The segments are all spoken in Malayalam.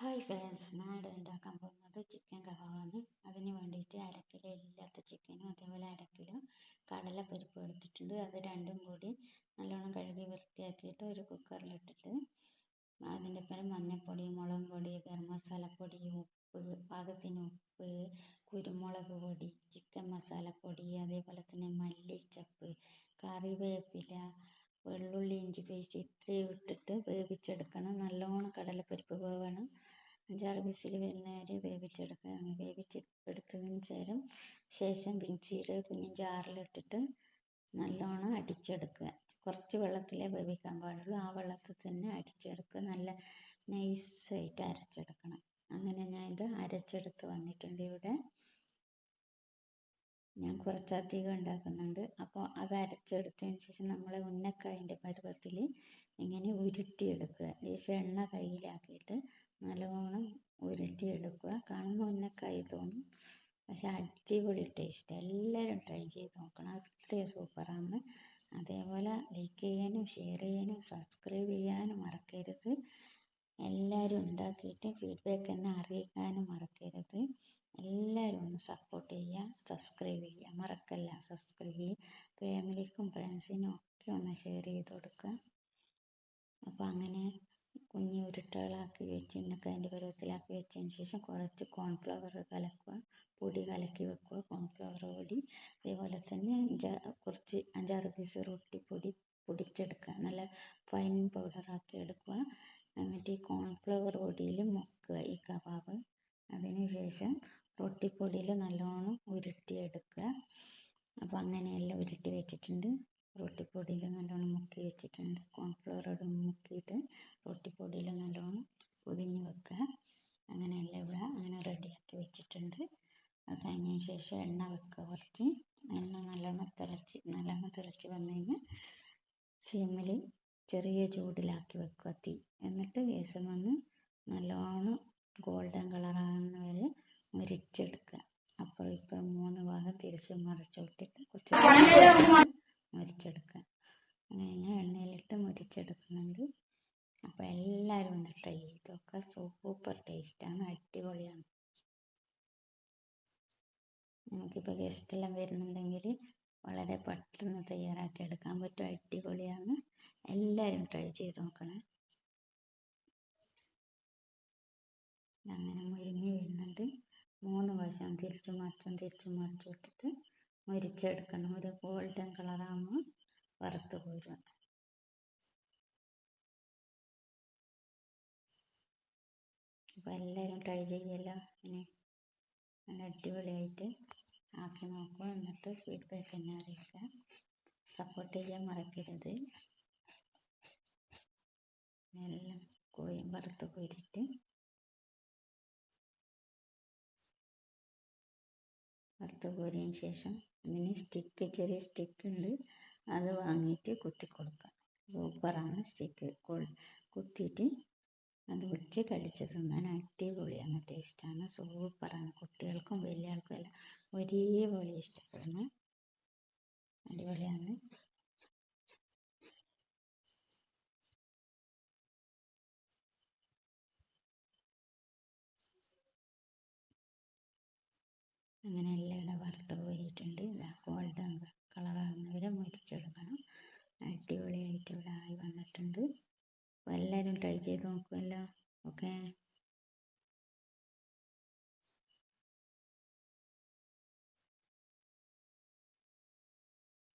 ഹായ് ഫ്രണ്ട്സ് ഇവിടെ ഉണ്ടാക്കാൻ പോകുന്നത് ചിക്കൻ കബാബാണ് അതിന് വേണ്ടിയിട്ട് അര കിലോ ഇല്ലാത്ത ചിക്കനും അതേപോലെ അര കിലോ കടലപ്പരിപ്പ് എടുത്തിട്ടുണ്ട്. അത് രണ്ടും കൂടി നല്ലോണം കഴുകി വൃത്തിയാക്കിയിട്ട് ഒരു കുക്കറിലിട്ടിട്ട് അതിന്റെ ഒപ്പം മഞ്ഞൾപ്പൊടി മുളക് പൊടി ഗരം മസാലപ്പൊടി ഉപ്പ് പാകത്തിന് ഉപ്പ് കുരുമുളക് പൊടി ചിക്കൻ മസാലപ്പൊടി അതേപോലെ തന്നെ മല്ലിച്ചപ്പ് കറിവേപ്പില വെള്ളുള്ളി ഇഞ്ചി പേസ്റ്റ് ഇത്രയും ഇട്ടിട്ട് വേവിച്ചെടുക്കണം. നല്ലോണം കടലപ്പരിപ്പ് വേവണം. അഞ്ചാറ് വിസിൽ വരുന്ന വരെ വേവിച്ചെടുക്കുക വേവിച്ചെടുത്തതിന് ശേഷം ശേഷം ജീരകം കുഞ്ഞ് ജാറിലിട്ടിട്ട് നല്ലോണം അടിച്ചെടുക്കുക. കുറച്ച് വെള്ളത്തിലേ വേവിക്കാൻ പാടുള്ളൂ. ആ വെള്ളത്തിൽ തന്നെ അടിച്ചെടുക്കുക. നല്ല നൈസായിട്ട് അരച്ചെടുക്കണം. അങ്ങനെ ഞാൻ ഇത് അരച്ചെടുത്ത് വന്നിട്ടുണ്ട് ഇവിടെ. ഞാൻ കുറച്ചധികം ഉണ്ടാക്കുന്നുണ്ട്. അപ്പോൾ അത് അരച്ചെടുത്തതിന് ശേഷം നമ്മൾ ഉന്നക്കായന്റെ പരുവത്തിൽ ഇങ്ങനെ ഉരുട്ടിയെടുക്കുക. ലേശം എണ്ണ കയ്യിലാക്കിയിട്ട് നല്ലോണം ഉരുട്ടിയെടുക്കുക. കാണുമ്പോൾ ഉന്നക്കായി തോന്നും. പക്ഷെ അടിപൊളി ടേസ്റ്റ് എല്ലാവരും ട്രൈ ചെയ്ത് നോക്കണം. അത്രയും സൂപ്പറാണ്. അതേപോലെ ലൈക്ക് ചെയ്യാനും ഷെയർ ചെയ്യാനും സബ്സ്ക്രൈബ് ചെയ്യാനും മറക്കരുത്. എല്ലാവരും ഉണ്ടാക്കിയിട്ട് ഫീഡ്ബാക്ക് എന്നെ അറിയിക്കാനും മറക്കരുത്. എല്ലാവരും ഒന്ന് സപ്പോർട്ട് ചെയ്യുക സബ്സ്ക്രൈബ് ചെയ്യുക. മറക്കല്ല സബ്സ്ക്രൈബ് ചെയ്യുക. ഫാമിലിക്കും ഫ്രണ്ട്സിനും ഒക്കെ ഒന്ന് ഷെയർ ചെയ്ത് കൊടുക്കുക. അപ്പോൾ അങ്ങനെ കുഞ്ഞു ഉരുട്ടകളാക്കി വെച്ച് അതിന്റെ പരുവത്തിലാക്കി വെച്ചതിന് ശേഷം കുറച്ച് corn flour കലക്കുക പൊടി കലക്കി വെക്കുക corn flour പൊടി. അതേപോലെ തന്നെ കുറച്ച് അഞ്ചാറ് piece റൊട്ടിപ്പൊടി പൊടിച്ചെടുക്കുക. നല്ല fine powder ആക്കി എടുക്കുക. എന്നിട്ട് ഈ corn flour പൊടിയിൽ മുക്കുക ഈ കബാബ്. അതിന് ശേഷം റൊട്ടിപ്പൊടിയിൽ നല്ലോണം ഉരുട്ടിയെടുക്കുക. അപ്പോൾ അങ്ങനെയെല്ലാം ഉരുട്ടി വെച്ചിട്ടുണ്ട്. റൊട്ടിപ്പൊടിയിൽ നല്ലോണം മുക്കി വെച്ചിട്ടുണ്ട്. കോൺഫ്ലവറോട് മുക്കിയിട്ട് റൊട്ടിപ്പൊടിയിൽ നല്ലോണം പൊതിഞ്ഞ് വെക്കുക. അങ്ങനെയെല്ലാം ഇവിടെ അങ്ങനെ റെഡിയാക്കി വെച്ചിട്ടുണ്ട്. അത് കഴിഞ്ഞതിന് ശേഷം എണ്ണ വെക്കുക കുറച്ച്. എണ്ണ നല്ലോണം തിളച്ച് നല്ലോണം തിളച്ച് വന്നു കഴിഞ്ഞാൽ ചെറിയ ചൂടിലാക്കി വെക്കുക തീ. എന്നിട്ട് ഗ്യാസ് വന്ന് നല്ലോണം ഗോൾഡൻ കളറാകുന്ന വരെ മുരിച്ചെടുക്കുക. അപ്പുറം ഇപ്പുറം മൂന്ന് ഭാഗം തിരിച്ച് മറിച്ചു വിട്ടിട്ട് കുറച്ച് മുരിച്ചെടുക്കുക അങ്ങനെ എണ്ണയിലിട്ട് മുരിച്ചെടുക്കുന്നുണ്ട്. അപ്പോൾ എല്ലാവരും ഒന്ന് ട്രൈ super സൂപ്പർ ടേസ്റ്റാണ് അടിപൊളിയാണ്. നമുക്കിപ്പോൾ ഗസ്റ്റ് എല്ലാം വരുന്നുണ്ടെങ്കിൽ വളരെ പെട്ടെന്ന് തയ്യാറാക്കി എടുക്കാൻ പറ്റും. അടിപൊളിയാണ്. എല്ലാവരും ട്രൈ ചെയ്ത് നോക്കണേ. അങ്ങനെ മുരിഞ്ഞ് വരുന്നുണ്ട്. മൂന്ന് വശം തിരിച്ചും മറിച്ചും തിരിച്ചും മറിച്ചും ഇട്ടിട്ട് മുരിച്ചെടുക്കണം. ഒരു ഗോൾഡൻ കളറാകുമ്പോൾ വറുത്ത് കോരുക. അപ്പോൾ എല്ലാവരും ട്രൈ ചെയ്യല്ലോ. ഇനി നല്ല അടിപൊളിയായിട്ട് ആക്കി നോക്കുക. എന്നിട്ട് ഫീഡ്ബാക്ക് എന്നെ അറിയിക്കുക. സപ്പോർട്ട് ചെയ്യാൻ മറക്കരുത്. എല്ലാം കോഴി വറുത്ത് കോരിയിട്ട് വറുത്ത് കോരിയതിന് ശേഷം അതിന് സ്റ്റിക്ക് ചെറിയ സ്റ്റിക്ക് ഉണ്ട്. അത് വാങ്ങിയിട്ട് കുത്തി കൊടുക്കുക സൂപ്പറാണ് സ്റ്റിക്ക് കുത്തിയിട്ട് അത് വെച്ച് കടിച്ച് തിന്നാൻ അടിപൊളിയാണ്. ടേസ്റ്റാണ് സൂപ്പറാണ് കുട്ടികൾക്കും വലിയ ആൾക്കും എല്ലാം ഒരേപോലെ ഇഷ്ടപ്പെടുന്ന അടിപൊളിയാണ്. അങ്ങനെ വറുത്ത് കോരിയിട്ടുണ്ട് ഗോൾഡൻ കളറാകുന്നവരെ മുരിച്ചെടുക്കണം അടിപൊളിയായിട്ട് ഇവിടെ ആയി വന്നിട്ടുണ്ട്. അപ്പോൾ എല്ലാവരും ട്രൈ ചെയ്ത് നോക്കുമല്ലോ ഓക്കെ.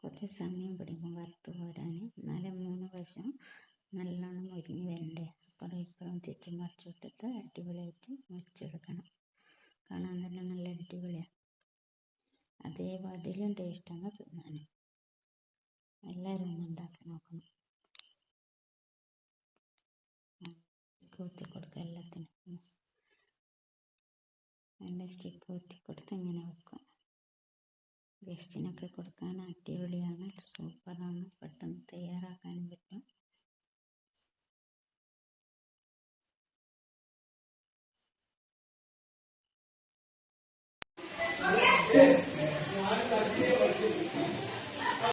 കുറച്ച് സമയം പിടിക്കും വറുത്ത് പോരാൻ എന്നാലും മൂന്ന് വശം നല്ലോണം മുരിഞ്ഞ് വരണ്ടേ. അപ്പുറം ഇപ്പുറം തിരിച്ചും മറിച്ചിട്ടിട്ട് അടിപൊളിയായിട്ട് മുരിച്ചെടുക്കണം കാണാൻ തന്നെ നല്ല അടിപൊളിയാണ് അതേപോലെ അതിലും ആണ് തിന്നാൻ എല്ലാവരും ഒന്ന് ഉണ്ടാക്കി നോക്കണം. കുത്തി കൊടുക്കുക എല്ലാത്തിനും. നല്ല സ്റ്റിക്ക് കുത്തി കൊടുത്ത് ഇങ്ങനെ വെക്കും ഗസ്റ്റിനൊക്കെ കൊടുക്കാൻ അടിപൊളിയാണ്. സൂപ്പറാണ് പെട്ടെന്ന്